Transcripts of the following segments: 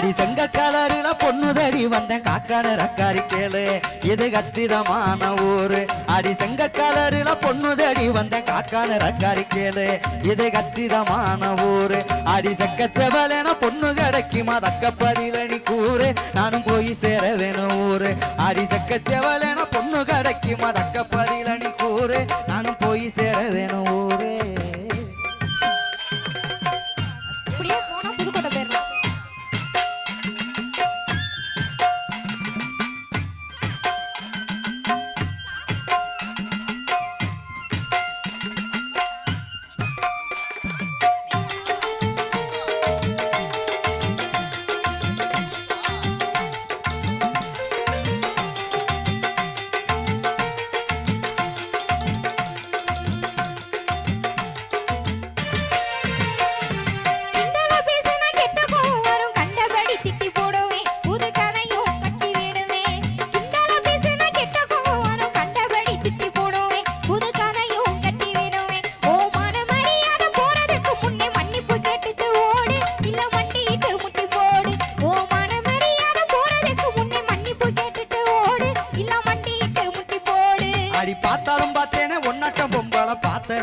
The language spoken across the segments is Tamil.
அடி செங்க கலரில பொண்ணுதடி வந்தேன் காக்கான ரக்காரி கேளு. இது கச்சிதமான ஊரு. அடி செங்க கலரில பொண்ணுதடி வந்தேன் காக்கான ரக்காரி கேளு. இது கச்சிதமான ஊரு. அடி செக்க பொண்ணு கிடைக்குமா தக்க பதிலணி கூறு. நானும் போய் சேர வேணும் ஊரு. அடி செக்க பொண்ணு கிடைக்குமா தக்க பதிலணி கூறு. நானும் போய் சேர வேணும்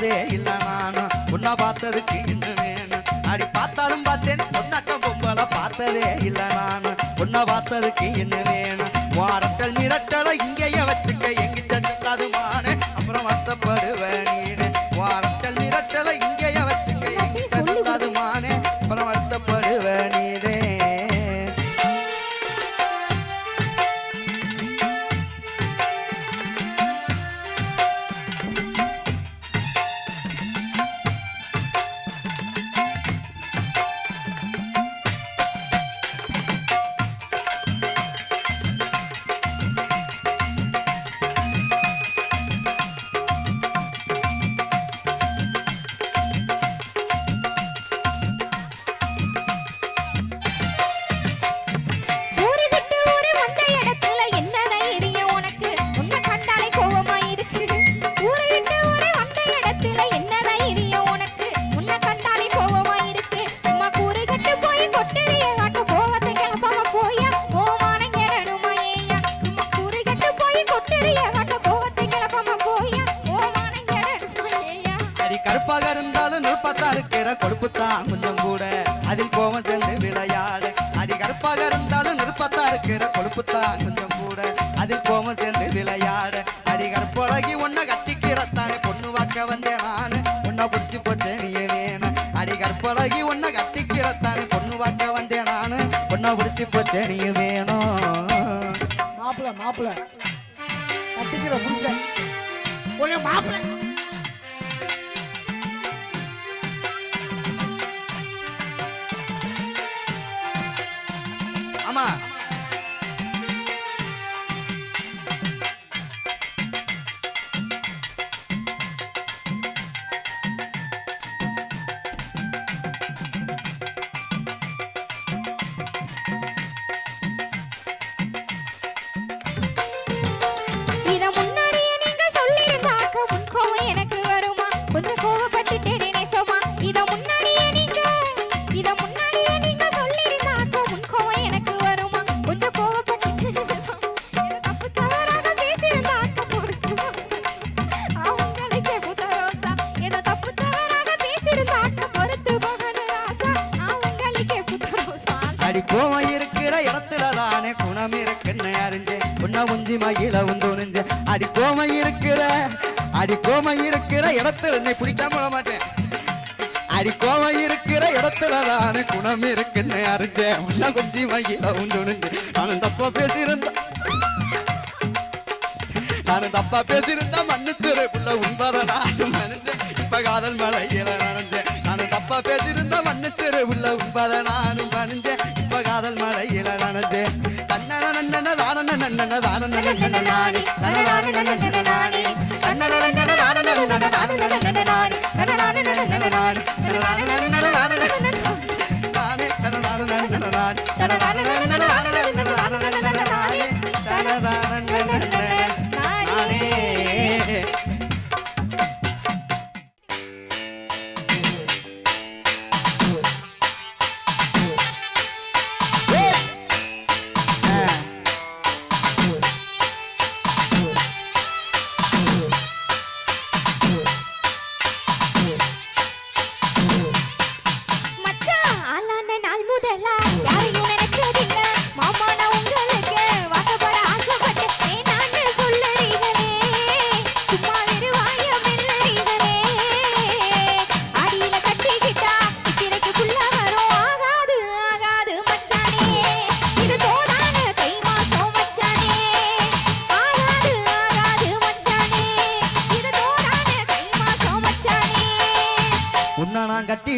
பார்த்ததே இல்ல நானும் உன்னை பார்த்ததுக்கு இன்னும் வேணும். அடி பார்த்தாலும் பார்த்தேன். ஒன்னாட்டம் பொம்பளை பார்த்ததே இல்ல நானும் உன்னை பார்த்ததுக்கு இன்னும் வேணும். வாரட்டல் மிரட்டலை இங்கேயே வச்சுக்க. எங்கிட்ட சொல்லாதுமானே அப்புறம் வருத்தப்படுவேன். இருக்கிற கொழுப்புத்தான் கொஞ்சம் கூட. அதில் கோபம் சேர்ந்து விளையாடு. அடி கருப்பாக இருந்தாலும் நுட்பத்தா இருக்கிற கொழுப்புத்தான் கொஞ்சம் கூட. அதில் கோபம் சேர்ந்து விளையாடு. அடி கருப்பழகி உன்னை கட்டிக்கிறத்தானே பொண்ணு வாக்க வந்தேன் நான். உன்னை பிடிச்சி போச்சு நீ வேணும் அடி கற்பழகி உன்னை கட்டிக்கிறத்தானே பொண்ணு வாக்க வந்தேன் நான். உன்னை பிடிச்சி போச்சு நீ வேணும். மாப்பிள மாப்பிள. கட்டிக்கிற புருஷன். உன்னை மாப்பிள chamar. மகிழ உந்துணிஞ்ச அடி கோமை இருக்கிற அடி கோமை இருக்கிற இடத்துல என்னை பிடிக்காம விட மாட்டேன். அடி கோவம் இருக்கிற இடத்துல தானே குணம் இருக்குன்னு அறிஞ்சேன். உன்ன கொஞ்சி மகிழ உந்துணிஞ்சு நானும் தப்பா பேசியிருந்தேன் நானும் தப்பா பேசியிருந்தா மன்னிச்சிரு. புள்ள உண்பதை நானும் மனுஞ்சேன் இப்ப காதல் மலையில நனைஞ்சேன். நானும் தப்பா பேசியிருந்தா மன்னிச்சிரு புள்ள உண்பதை நானும் பணிஞ்சேன் இப்ப காதல் மலையில நனைஞ்சேன். தன்னன நன்னன தானன நன்னன தானன நன்னன நானே தனதான நன்னன நானே தன்னன நன்னன தானன நன்னன தானன நன்னன நானே தனதான நன்னன நானே தனதான நன்னன தானன நானே மச்சான்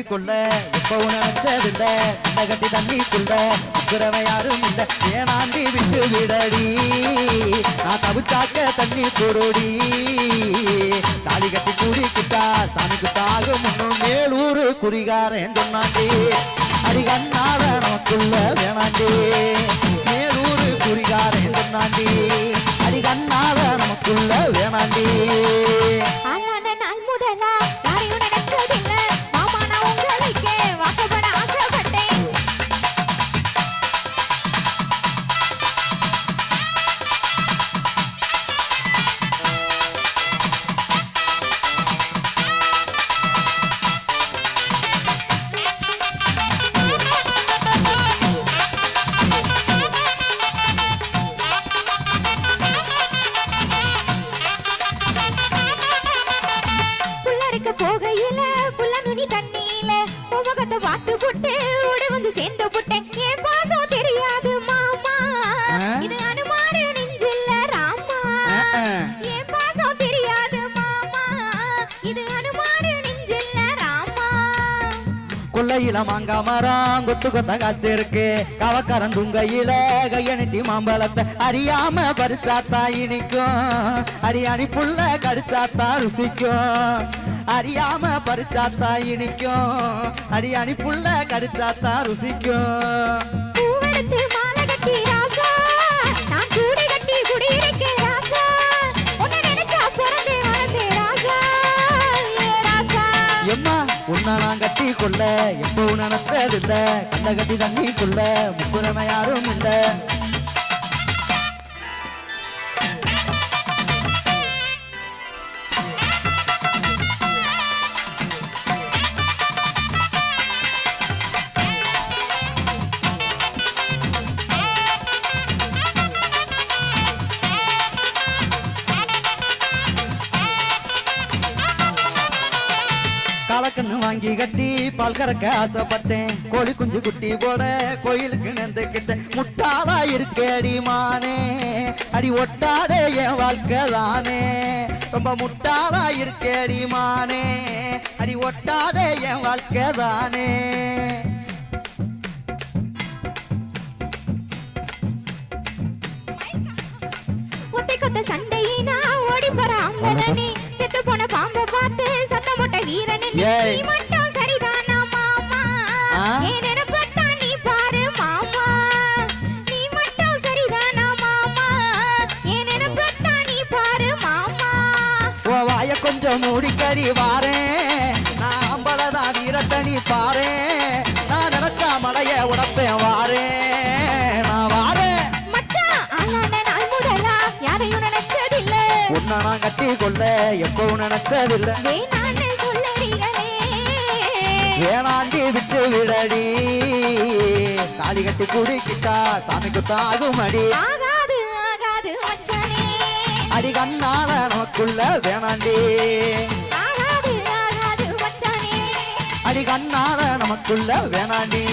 நான் இப்போ நினைச்சதில்ல. இந்த கட்டி தண்ணிக்குள்ள உக்கிறவன் யாரும் இல்ல. ஏனாண்டி விட்டு விடடி? நான் தவிச்சாக்க தண்ணி போடுடி தாலி கட்டி கூடிக்கிட்டா சாமிக்கு தாகும் முன்னும் மேலூரு குறிகாரன் சொன்னாண்டி. அடிகண்ணால நமக்குள்ள வேணாண்டி. மேலூரு குறிகாரன் சொன்னாண்டி. உபகத்தை பார்த்து புட்டு ஓட வந்து சேர்ந்து புட்டேன். என் பாசம் கொல்லையில மாங்கா மரம் கொத்து கொத்த காசு இருக்கு. கவக்காரன் துங்கையில கையணிட்டி மாம்பழத்தை அறியாம பறிச்சாத்தா இனிக்கும். அரியாணி புள்ள கடிச்சாத்தா ருசிக்கும். அறியாம பறிச்சாத்தா இனிக்கும். அரியாணி புள்ள கடிச்சாத்தா ருசிக்கும். உன்னை நான் கட்டி கொள்ள எப்போ நினைச்சதில்லை கண்ட கட்டி தண்ணிக்குள்ள முப்புறமை யாரும் இல்லை. வாங்கி கட்டி பால் கறக்க ஆசைப்பட்டேன். கோழி குஞ்சு குட்டி போட கோயிலுக்கு நந்துக்கிட்டேன் முட்டாளா இருக்கேடி மானே. அடி ஒட்டாதே என் வாழ்க்கை தானே ரொம்ப முட்டாளா இருக்கேடி மானே. அடி ஒட்டாதே என் வாழ்க்கை தானே ஒத்தை கொத்த சண்டையினா ஓடி போற அம்பலனே செத்து போன பாம்ப பார்த்து சத்தம் போட்ட வீரனே வாய கொஞ்சம் மூடிக்கடி வாரேன் நான் அம்பலதான் வீரத்தனி பாரேன் நான் நினைச்சா மலைய உடப்பேன் வாரேன் நான் வாரேன் யாரையும் நினைச்சதில்ல. உன்னை நான் கட்டி கொள்ள எப்பவும் நினைச்சதில்லை. வேணாண்டி விட்டு விடடி. தாலி கட்டி குடிக்கிட்டா சாமிக்கு தாகும் அடி அடி கண்ணால நமக்குள்ள வேணாண்டி அடி கண்ணால நமக்குள்ள வேணாண்டி!